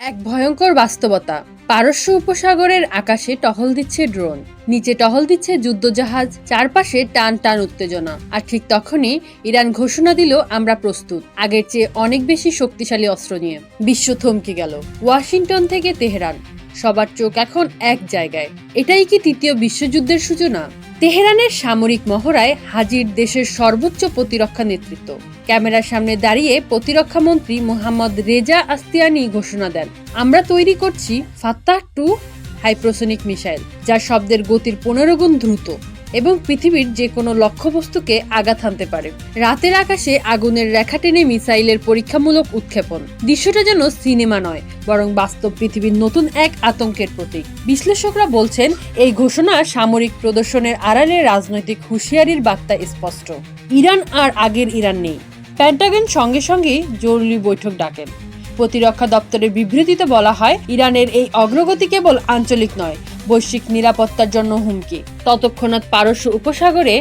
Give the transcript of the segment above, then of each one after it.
এক ভয়ঙ্কর বাস্তবতা। পারস্য উপসাগরের আকাশে টহল দিচ্ছে ড্রোন। নিচে টহল দিচ্ছে যুদ্ধজাহাজ, চারপাশে টান টান উত্তেজনা। আর ঠিক তখনই ইরান ঘোষণা দিল, আমরা প্রস্তুত। আগের চেয়ে অনেক বেশি শক্তিশালী অস্ত্র নিয়ে। বিশ্ব থমকে গেল। ওয়াশিংটন থেকে তেহরান। সবার চোখ এখন এক জায়গায়। এটাই কি তৃতীয় বিশ্বযুদ্ধের সূচনা? তেহরানের সামরিক মহড়ায় হাজির দেশের সর্বোচ্চ প্রতিরক্ষা নেতৃত্ব। ক্যামেরার সামনে দাঁড়িয়ে প্রতিরক্ষা মন্ত্রী মোহাম্মদ রেজা আস্তিয়ানি ঘোষণা দেন, আমরা তৈরি করছি ফাত্তাহ টু হাইপ্রোসোনিক মিসাইল যা শব্দের গতির পনেরো গুণ দ্রুত। এবং পৃথিবীর যে কোনো লক্ষ্যবস্তুকে আঘাত হানতে পারে। রাতের আকাশে আগুনের রেখা টেনে মিসাইলের পরীক্ষামূলক উৎক্ষেপণ। দৃশ্যটা যেন সিনেমা নয়, বরং বাস্তব পৃথিবীর নতুন এক আতঙ্কের প্রতীক। বিশ্লেষকরা বলছেন, এই ঘোষণা সামরিক প্রদর্শনের আড়ালে রাজনৈতিক হুঁশিয়ারির বার্তা স্পষ্ট। ইরান আর আগের ইরান নেই। প্যান্টাগন সঙ্গে সঙ্গে জরুরি বৈঠক ডাকেন। প্রতিরক্ষা দপ্তরের বিবৃতিতে বলা হয়, ইরানের এই অগ্রগতি কেবল আঞ্চলিক নয় বৈশ্বিক নিরাপত্তার জন্য হুমকি। ততক্ষণাৎ পারস্য উপসাগরে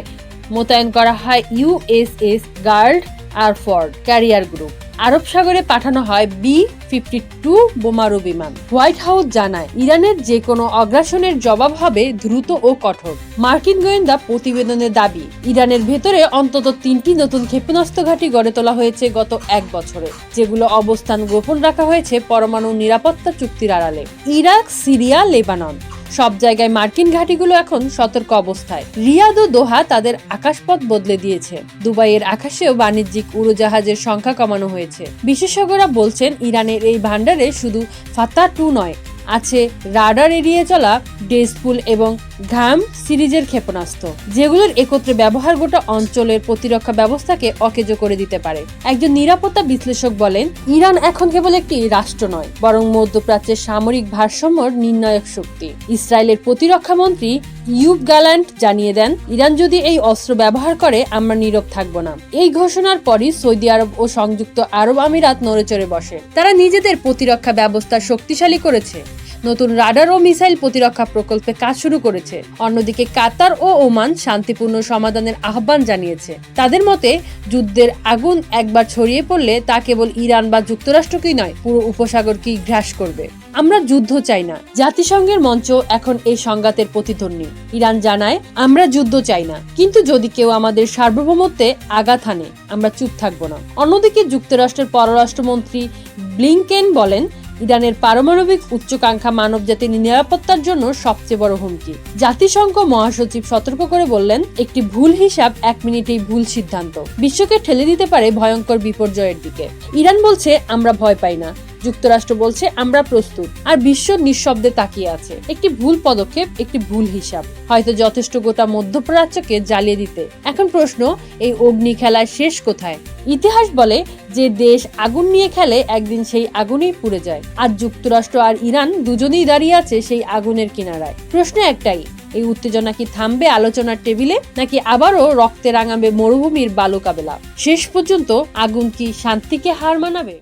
মোতায়েন করা হয় USS Gerald R Ford carrier group. আরব সাগরে পাঠানো হয় বি ফিফটি টু বোমারু বিমান। হোয়াইট হাউস জানায়, ইরানের যে কোনো অগ্রাসনের জবাব হবে দ্রুত ও কঠোর। মার্কিন গোয়েন্দা প্রতিবেদনের দাবি, ইরানের ভেতরে অন্তত তিনটি নতুন ক্ষেপণাস্ত্র ঘাঁটি গড়ে তোলা হয়েছে গত এক বছরে, যেগুলো অবস্থান গোপন রাখা হয়েছে পরমাণু নিরাপত্তা চুক্তির আড়ালে। Iraq, Syria, Lebanon. সব জায়গায় মার্কিন ঘাঁটিগুলো এখন সতর্ক অবস্থায়। রিয়াদ ও দোহা তাদের আকাশপথ বদলে দিয়েছে। দুবাইয়ের আকাশেও বাণিজ্যিক উড়োজাহাজের সংখ্যা কমানো হয়েছে। বিশেষজ্ঞরা বলছেন, ইরানের এই ভাণ্ডারে শুধু ফাতা টু নয়, আছে রাডার এড়িয়ে চলা ডেসপুল এবং ঘাম সিরিজের ক্ষেপণাস্ত্র, যেগুলোর একত্রে ব্যবহার গোটা অঞ্চলের প্রতিরক্ষা ব্যবস্থাকে অকেজো করে দিতে পারে। একজন নিরাপত্তা বিশ্লেষক বলেন, ইরান এখন কেবল একটি রাষ্ট্র নয়, বরং মধ্যপ্রাচ্যের সামরিক ভারসাম্যর নির্ণায়ক শক্তি। ইসরায়েলের প্রতিরক্ষা মন্ত্রী ইউব গ্যালান্ট জানিয়ে দেন, ইরান যদি এই অস্ত্র ব্যবহার করে, আমরা নীরব থাকব না। এই ঘোষণার পরই সৌদি আরব ও সংযুক্ত আরব আমিরাত নড়েচড়ে বসে। তারা নিজেদের প্রতিরক্ষা ব্যবস্থা শক্তিশালী করেছে। নতুন রাডার ও মিসাইল প্রতিরক্ষা প্রকল্পে কাজ শুরু করেছে। অন্যদিকে কাতার ও ওমান শান্তিপূর্ণ সমাধানের আহ্বান জানিয়েছে। তাদের মতে, যুদ্ধের আগুন একবার ছড়িয়ে পড়লে তা কেবল ইরান বা যুক্তরাষ্ট্রকেই নয়, পুরো উপসাগরকেই গ্রাস করবে। আমরা যুদ্ধ চাই না। জাতিসংঘের মঞ্চ এখন এই সংঘাতের প্রতিধ্বনি। ইরান জানায়, আমরা যুদ্ধ চাই না। কিন্তু যদি কেউ আমাদের সার্বভৌমত্বে আঘাত হানে, আমরা চুপ থাকব না। অন্যদিকে যুক্তরাষ্ট্রের পররাষ্ট্রমন্ত্রী ব্লিংকেন বলেন ইরানের পারমাণবিক উচ্চাকাঙ্ক্ষা মানবজাতির নিরাপত্তার জন্য সবচেয়ে বড় হুমকি। জাতিসংঘ মহাসচিব সতর্ক করে বললেন, একটি ভুল হিসাব এক মিনিটেই ভুল সিদ্ধান্ত। বিশ্বকে ঠেলে দিতে পারে ভয়ঙ্কর বিপর্যয়ের দিকে। ইরান বলছে, আমরা ভয় পাই না। যুক্তরাষ্ট্র বলছে, আমরা প্রস্তুত। আর বিশ্ব নিঃশব্দে তাকিয়ে আছে। একটি ভুল পদক্ষেপ, একটি ভুল হিসাব। হয়তো যথেষ্ট গোটা মধ্যপ্রাচ্যকে জ্বালিয়ে দিতে। এখন প্রশ্ন, এই অগ্নি খেলায় শেষ কোথায়? ইতিহাস বলে যে দেশ আগুন নিয়ে খেলে, একদিন সেই আগুনেই পুড়ে যায়। আর যুক্তরাষ্ট্র আর ইরান দুজনেই দাঁড়িয়ে আছে সেই আগুনের কিনারায়। প্রশ্ন একটাই, এই উত্তেজনা কি থামবে আলোচনার টেবিলে, নাকি আবারও রক্তে রাঙাবে মরুভূমির বালুকাবেলা? শেষ পর্যন্ত আগুন কি শান্তিকে হার মানাবে?